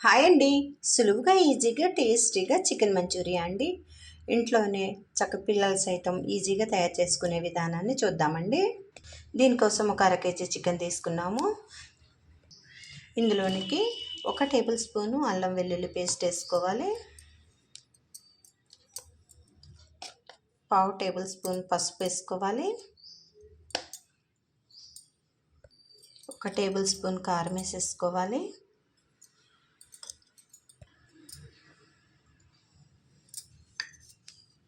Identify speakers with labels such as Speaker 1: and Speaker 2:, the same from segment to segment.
Speaker 1: Hi అండి. సులువుగా ఈజీగా టేస్టీగా చికెన్ మంచూరియా అండి. ఇంట్లోనే చక్క పిల్లలు సైతం ఈజీగా తయారు చేసుకునే విధానాన్ని చూద్దామండి. దీనికోసం ఒక అర కేజీ చికెన్ తీసుకున్నాము. ఇందులోనికి ఒక టేబుల్ స్పూను అల్లం వెల్లుల్లి పేస్ట్ వేసుకోవాలి. పావు టేబుల్ స్పూన్ పసుపు వేసుకోవాలి. ఒక టేబుల్ స్పూన్ కారం వేసేసుకోవాలి.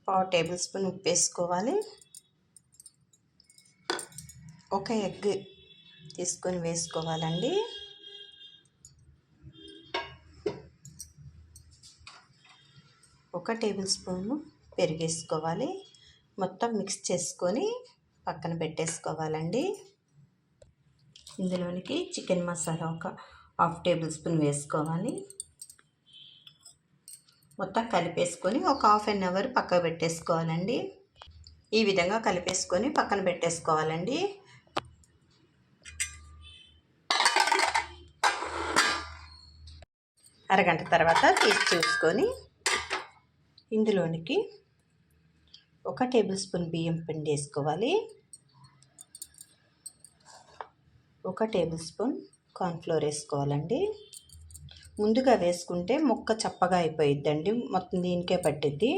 Speaker 1: పావు టేబుల్ స్పూన్ ఉప్పు వేసుకోవాలి ఒక ఎగ్ తీసుకొని వేసుకోవాలండి. ఒక టేబుల్ స్పూను పెరిగేసుకోవాలి. మొత్తం మిక్స్ చేసుకొని పక్కన పెట్టేసుకోవాలండి. ఇందులోనికి చికెన్ మసాలా ఒక హాఫ్ టేబుల్ స్పూన్ వేసుకోవాలి. మొత్తం కలిపేసుకొని ఒక హాఫ్ అన్ అవర్ పక్కకు పెట్టేసుకోవాలండి. ఈ విధంగా కలిపేసుకొని పక్కన పెట్టేసుకోవాలండి. అరగంట తర్వాత తీసి చూసుకొని ఇందులోనికి ఒక టేబుల్ స్పూన్ బియ్యం పిండి వేసుకోవాలి. ఒక టేబుల్ స్పూన్ కార్న్ఫ్లోర్ వేసుకోవాలండి. ముందుగా వేసుకుంటే ముక్క చప్పగా అయిపోయిద్దండి మొత్తం దీనికే పట్టిద్ది.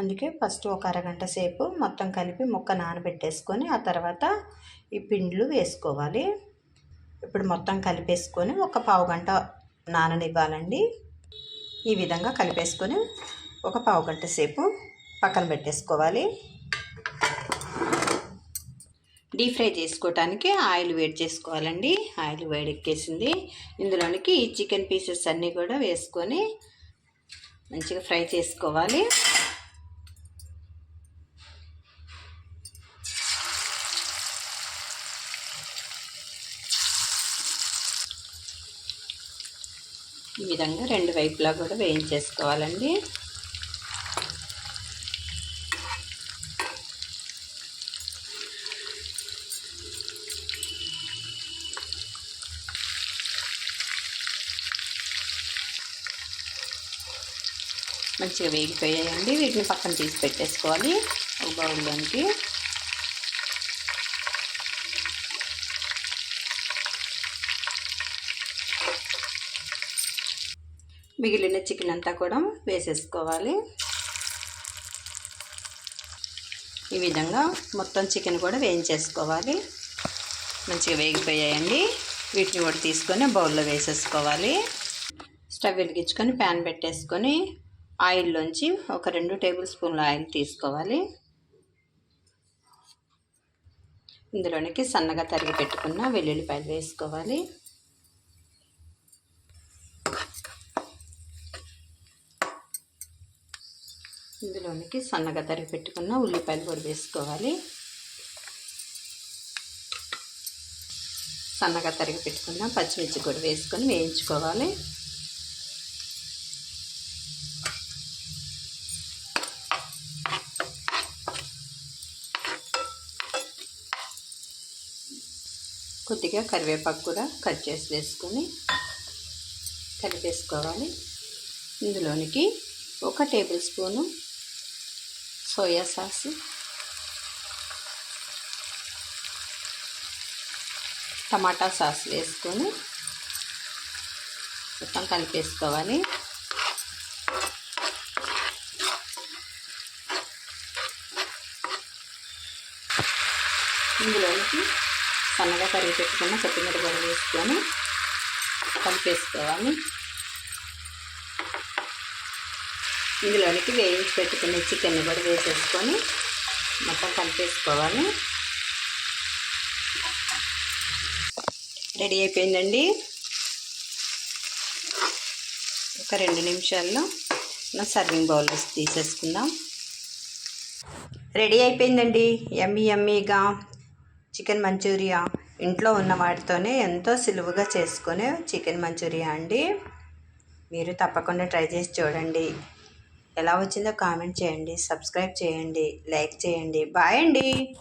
Speaker 1: అందుకే ఫస్ట్ ఒక అరగంట సేపు మొత్తం కలిపి ముక్క నానబెట్టేసుకొని ఆ తర్వాత ఈ పిండ్లు వేసుకోవాలి. ఇప్పుడు మొత్తం కలిపేసుకొని ఒక పావు గంట నాననివ్వాలండి. ఈ విధంగా కలిపేసుకొని ఒక పావు గంట సేపు పక్కన పెట్టేసుకోవాలి. డీప్ ఫ్రై చేసుకోవటానికి ఆయిల్ వేడి చేసుకోవాలండి. ఆయిల్ వేడెక్కేసింది. ఇందులోనికి ఈ చికెన్ పీసెస్ అన్నీ కూడా వేసుకొని మంచిగా ఫ్రై చేసుకోవాలి. ఈ విధంగా రెండు వైపులా కూడా వేయించేసుకోవాలండి. మంచిగా వేగిపోయాయండి. వీటిని పక్కన తీసి పెట్టేసుకోవాలి. ఒక బౌల్లోనికి మిగిలిన చికెన్ అంతా కూడా వేసేసుకోవాలి. ఈ విధంగా మొత్తం చికెన్ కూడా వేయించేసుకోవాలి. మంచిగా వేగిపోయాయండి. వీటిని కూడా తీసుకొని బౌల్లో వేసేసుకోవాలి. స్టవ్ వెలిగించుకొని ప్యాన్ పెట్టేసుకొని ఆయిల్లోంచి ఒక రెండు టేబుల్ స్పూన్ల ఆయిల్ తీసుకోవాలి. ఇందులోనికి సన్నగా తరిగి పెట్టుకున్న వెల్లుల్లిపాయలు వేసుకోవాలి. ఇందులోనికి సన్నగా తరిగి పెట్టుకున్న ఉల్లిపాయలు కూడా వేసుకోవాలి. సన్నగా తరిగి పెట్టుకున్న పచ్చిమిర్చి కూడా వేసుకొని వేయించుకోవాలి. కొద్దిగా కరివేపాకు కూడా కట్ చేసి వేసుకొని కలిపేసుకోవాలి. ఇందులోనికి ఒక table spoon soya sauce tomato sauce వేసుకొని మొత్తం కలిపేసుకోవాలి. ఇందులోనికి సన్నగా కరిగి పెట్టుకున్న కొత్తిమీర కూడా వేసుకొని కలిపేసుకోవాలి. ఇందులోనికి వేయించి పెట్టుకుని చికెన్ కూడా వేసేసుకొని మొత్తం కలిపేసుకోవాలి. రెడీ అయిపోయిందండి. ఒక రెండు నిమిషాల్లో నా సర్వింగ్ బౌల్ తీసేసుకుందాం. రెడీ అయిపోయిందండి. ఎమ్మీ ఎమ్మీగా చికెన్ మంచూరియా. ఇంట్లో ఉన్న వాటితోనే ఎంతో సులువుగా చేసుకునే చికెన్ మంచూరియా అండి. మీరు తప్పకుండా ట్రై చేసి చూడండి. ఎలా వచ్చిందో కామెంట్ చేయండి సబ్స్క్రైబ్ చేయండి లైక్ చేయండి. బాయ్ అండి.